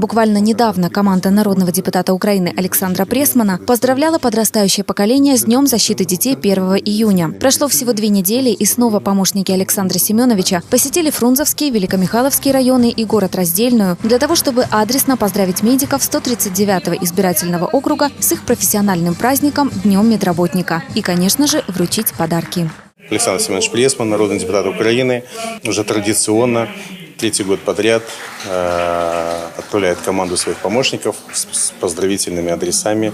Буквально недавно команда народного депутата Украины Александра Пресмана поздравляла подрастающее поколение с Днем защиты детей 1 июня. Прошло всего две недели, и снова помощники Александра Семеновича посетили Фрунзовский, Великомихайловский районы и город Раздельную для того, чтобы адресно поздравить медиков 139-го избирательного округа с их профессиональным праздником Днем медработника и, конечно же, вручить подарки. Александр Семенович Плесман, народный депутат Украины, уже традиционно третий год подряд э, отправляет команду своих помощников с, поздравительными адресами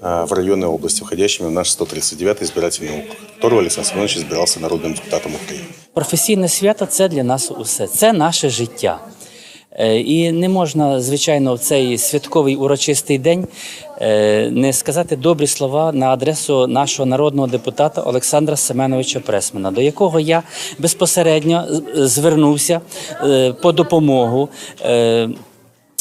э, в районы области, входящими в наш 139 избирательный округ, которого Александр Семенович избирался народным депутатом України. Професійне свято це для нас усе. Це наше життя. Е, І не можна, звичайно, в цей святковий урочистий день е, не сказати добрі слова на адресу нашого народного депутата Олександра Семеновича Пресмана, до якого я безпосередньо звернувся е, по допомогу.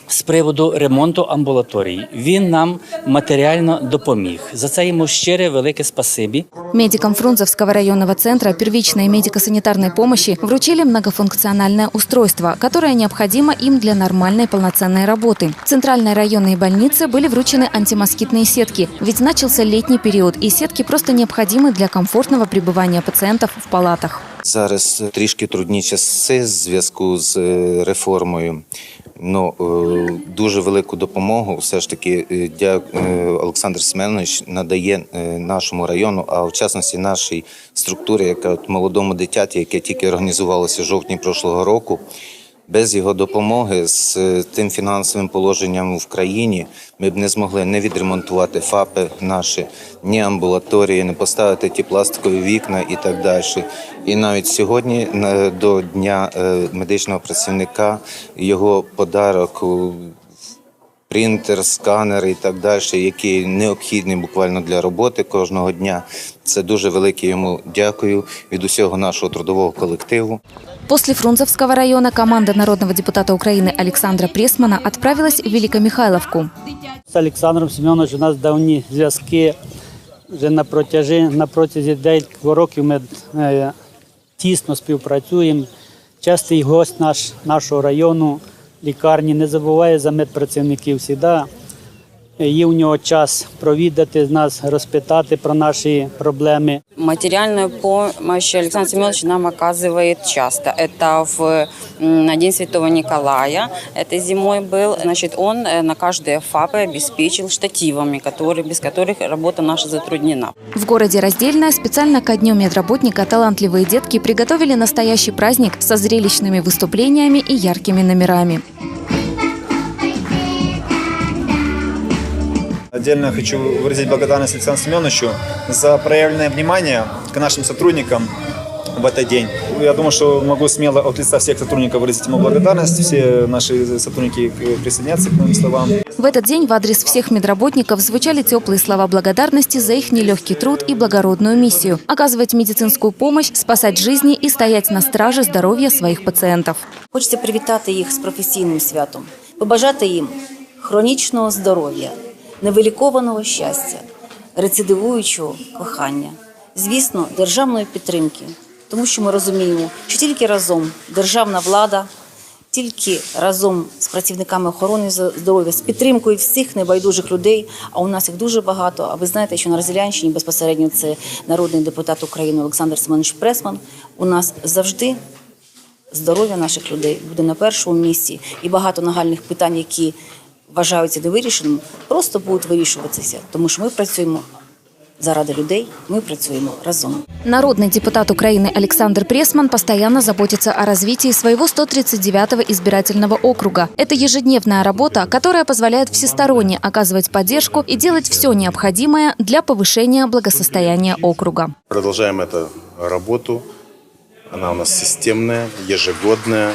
е, З приводу ремонту амбулаторії він нам матеріально допоміг. За це йому щире велике спасибі. Медикам Фрунзовского районного центра первичной медико-санитарной помощи вручили многофункциональное устройство, которое необходимо им для нормальной полноценной работы. В центральной районной больнице были вручены антимоскитные сетки, ведь начался летний период, и сетки просто необходимы для комфортного пребывания пациентов в палатах. Зараз трішки трудні часи в зв'язку з е, реформою. Ну, е, дуже велику допомогу все ж таки е, дя- е, Олександр Семенович надає нашому району, а в частності нашій структурі, яка от молодому дитяті, яке тільки організувалося в жовтні прошлого року. Без його допомоги з е, тим фінансовим положенням в країні ми б не змогли не відремонтувати ФАПи наші, ні амбулаторії, не поставити ті пластикові вікна і так далі. І навіть сьогодні до дня е, медичного працівника його подарок. Принтер, сканер і так далі, які необхідні буквально для роботи кожного дня. Це дуже велике йому дякую від усього нашого трудового колективу. После Фрунзовского района команда народного депутата Украины Александра Пресмана отправилась в Великомихайловку. З Олександром Семеновичем у нас давні зв'язки. Вже на протяжі, на протязі декількох років ми е, тісно співпрацюємо. Частий гость наш, нашого району, лікарні, не забуває за медпрацівників завжди. Є у нього час провідати нас, розпитати про наші проблеми. Материальную помощь Александр Семенович нам оказывает часто. Это в, м, на День Святого Николая, это зимой был. Значит, он э, на каждые ФАПы обеспечил штативами, которые, без которых работа наша затруднена. В городе Раздельное специально ко Дню медработника талантливые детки приготовили настоящий праздник со зрелищными выступлениями и яркими номерами. Отдельно хочу выразить благодарность Александру Семеновичу за проявленное внимание к нашим сотрудникам в этот день. Я думаю, что могу смело от лица всех сотрудников выразить ему благодарность. Все наши сотрудники присоединятся к моим словам. В этот день в адрес всех медработников звучали теплые слова благодарности за их нелегкий труд и благородную миссию – оказывать медицинскую помощь, спасать жизни и стоять на страже здоровья своих пациентов. Хочеться привітати їх з професійним святом, побажати їм хронічного здоров'я, Невилікованого щастя, рецидивуючого кохання, звісно, державної підтримки, тому що ми розуміємо, що тільки разом державна влада, тільки разом з працівниками охорони здоров'я, з підтримкою всіх небайдужих людей, а у нас їх дуже багато. А ви знаєте, що на Розілянщині безпосередньо це народний депутат України Олександр Семенович Пресман. У нас завжди здоров'я наших людей буде на першому місці, і багато нагальних питань, які вважаються невирішеними, просто будуть вирішуватися, тому що ми працюємо заради людей, ми працюємо разом. Народный депутат Украины Александр Пресман постоянно заботится о развитии своего 139-го избирательного округа. Это ежедневная работа, которая позволяет всесторонне оказывать поддержку и делать все необходимое для повышения благосостояния округа. Продолжаем эту работу. Она у нас системная, ежегодная.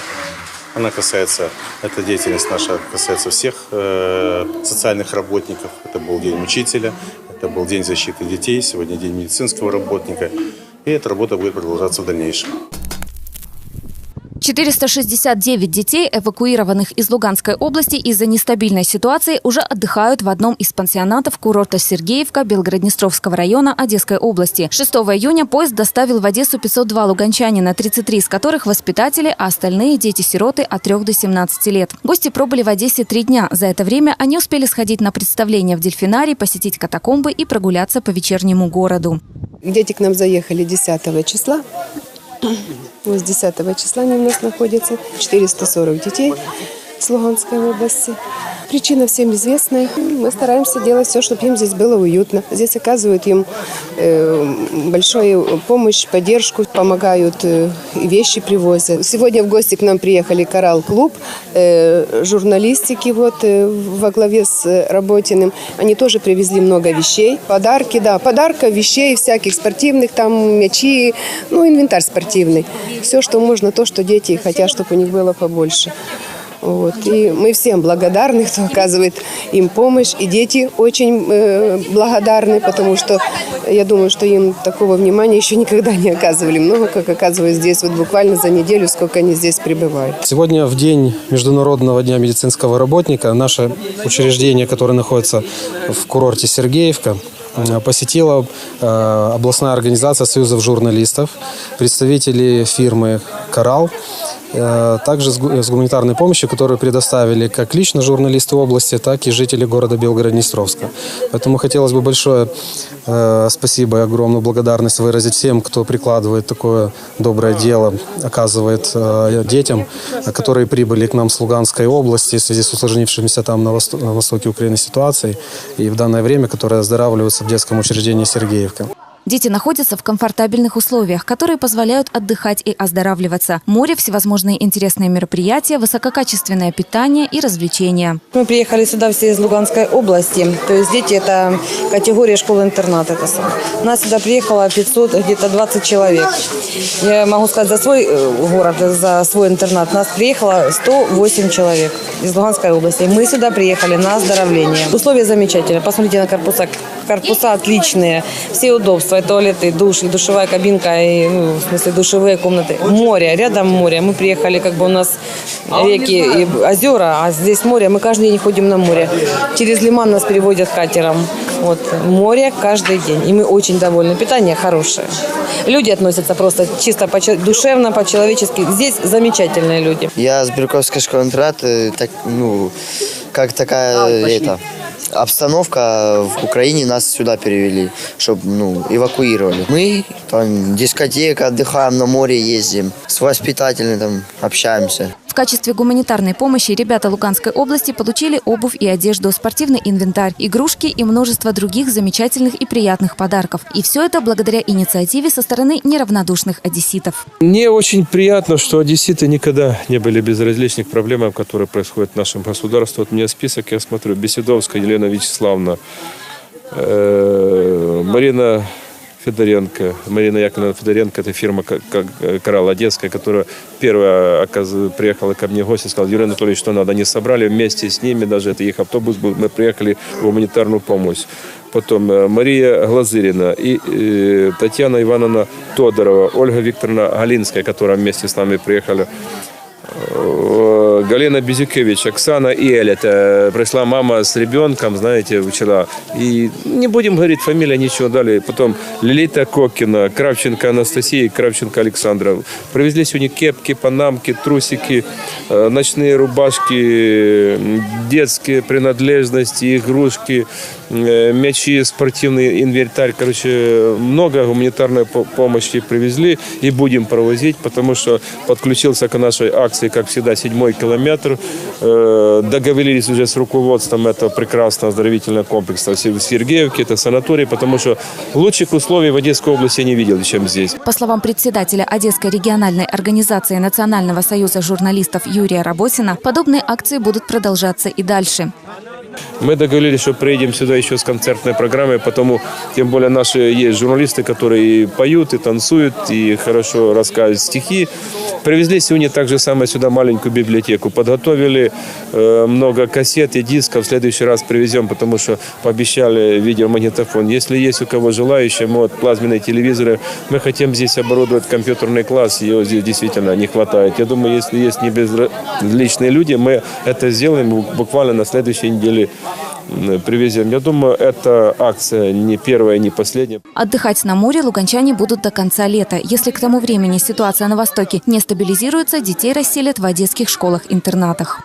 Она касается, эта деятельность наша касается всех э, социальных работников. Это был День учителя, это был День защиты детей, сегодня День медицинского работника. И эта работа будет продолжаться в дальнейшем. 469 детей, эвакуированных из Луганской области из-за нестабильной ситуации, уже отдыхают в одном из пансионатов курорта Сергеевка Белгороднестровского района Одесской области. 6 июня поезд доставил в Одессу 502 луганчанина, 33 из которых воспитатели, а остальные – дети-сироты от 3 до 17 лет. Гости пробыли в Одессе три дня. За это время они успели сходить на представление в дельфинарий, посетить катакомбы и прогуляться по вечернему городу. Дети к нам заехали 10 числа. Вот с 10 числа они у нас находятся. 440 детей с Луганской области. Причина всем известная. Мы стараемся делать все, чтобы им здесь было уютно. Здесь оказывают им э, большую помощь, поддержку, помогают, э, вещи привозят. Сегодня в гости к нам приехали Коралл-клуб, э, журналистики вот во главе с Работиным. Они тоже привезли много вещей. Подарки, да, подарков, вещей всяких спортивных, там мячи, ну, инвентарь спортивный. Все, что можно, то, что дети хотят, чтобы у них было побольше. Вот. И мы всем благодарны, кто оказывает им помощь. И дети очень э, благодарны, потому что я думаю, что им такого внимания еще никогда не оказывали. Много, как оказывают здесь, вот буквально за неделю, сколько они здесь пребывают. Сегодня в день Международного дня медицинского работника наше учреждение, которое находится в курорте Сергеевка, э, посетила э, областная организация союзов журналистов, представители фирмы «Коралл», также с гу- с гуманитарной помощью, которую предоставили как лично журналисты области, так и жители города Белгород-Днестровска. Поэтому хотелось бы большое э, спасибо и огромную благодарность выразить всем, кто прикладывает такое доброе дело, оказывает э, детям, э, которые прибыли к нам с Луганской области в связи с усложнившимися там на востоке Украины ситуацией и в данное время, которые оздоравливаются в детском учреждении Сергеевка. Дети находятся в комфортабельных условиях, которые позволяют отдыхать и оздоравливаться. Море, всевозможные интересные мероприятия, высококачественное питание и развлечения. Мы приехали сюда все из Луганской области. То есть дети это категория школы-интернат. Нас сюда приехало 500, где-то 20 человек. Я могу сказать за свой э, город, за свой интернат. Нас приехало 108 человек из Луганской области. Мы сюда приехали на оздоровление. Условия замечательные. Посмотрите на корпуса. Корпуса отличные. Все удобства. И туалеты, и душ, и душевая кабинка, и, ну, в смысле душевые комнаты. Море, рядом море. Мы приехали, как бы у нас реки и озера, а здесь море. Мы каждый день ходим на море. Через лиман нас переводят катером. Вот. Море каждый день. И мы очень довольны. Питание хорошее. Люди относятся просто чисто по душевно, по-человечески. Здесь замечательные люди. Я с Бирюковской школы интернат, э, так, ну, как такая, это, обстановка в Украине нас сюда перевели, чтобы, ну, эвакуировали. Мы там дискотека, отдыхаем на море, ездим, с воспитателями там общаемся. В качестве гуманитарной помощи ребята Луганской области получили обувь и одежду, спортивный инвентарь, игрушки и множество других замечательных и приятных подарков. И все это благодаря инициативе со стороны неравнодушных одесситов. Мне очень приятно, что одесситы никогда не были безразличны к проблемам, которые происходят в нашем государстве. Вот у меня список, я смотрю, Беседовская Елена Вячеславовна, э, Марина Федоренко, Марина Яковлевна Федоренко, это фирма «Коралл Одесская», которая первая приехала ко мне в гости, сказала, Юрий Анатольевич, что надо. Они собрали вместе с ними, даже это их автобус был, мы приехали в гуманитарную помощь. Потом э, Мария Глазырина и э, Татьяна Ивановна Тодорова, Ольга Викторовна Галинская, которая вместе с нами приехали. Э, Галина Безюкевич, Оксана Иэль, это пришла мама с ребенком, знаете, вчера. И не будем говорить фамилия, ничего далее. Потом Лилита Кокина, Кравченко Анастасия и Кравченко Александра. Привезли сегодня кепки, панамки, трусики, э, ночные рубашки, детские принадлежности, игрушки, мячи, спортивный инвентарь. Короче, много гуманитарной по- помощи привезли и будем провозить, потому что подключился к нашей акции, как всегда, седьмой километр. Э, Договорились уже с руководством этого прекрасного оздоровительного комплекса в Сергеевке, это санаторий, потому что лучших условий в Одесской области я не видел, чем здесь. По словам председателя Одесской региональной организации Национального союза журналистов Юрия Работина, подобные акции будут продолжаться и дальше. Мы договорились, что приедем сюда еще с концертной программой, потому тем более наши есть журналисты, которые и поют, и танцуют, и хорошо рассказывают стихи. Привезли сегодня также самое сюда маленькую библиотеку. Подготовили э, много кассет и дисков. В следующий раз привезем, потому что пообещали видеомагнитофон. Если есть у кого желающие, мы вот плазменные телевизоры, мы хотим здесь оборудовать компьютерный класс, его здесь действительно не хватает. Я думаю, если есть не безличные люди, мы это сделаем буквально на следующей неделе привезем. Я думаю, эта акция не первая, не последняя. Отдыхать на море луганчане будут до конца лета. Если к тому времени ситуация на Востоке не стабилизируется, детей расселят в одесских школах-интернатах.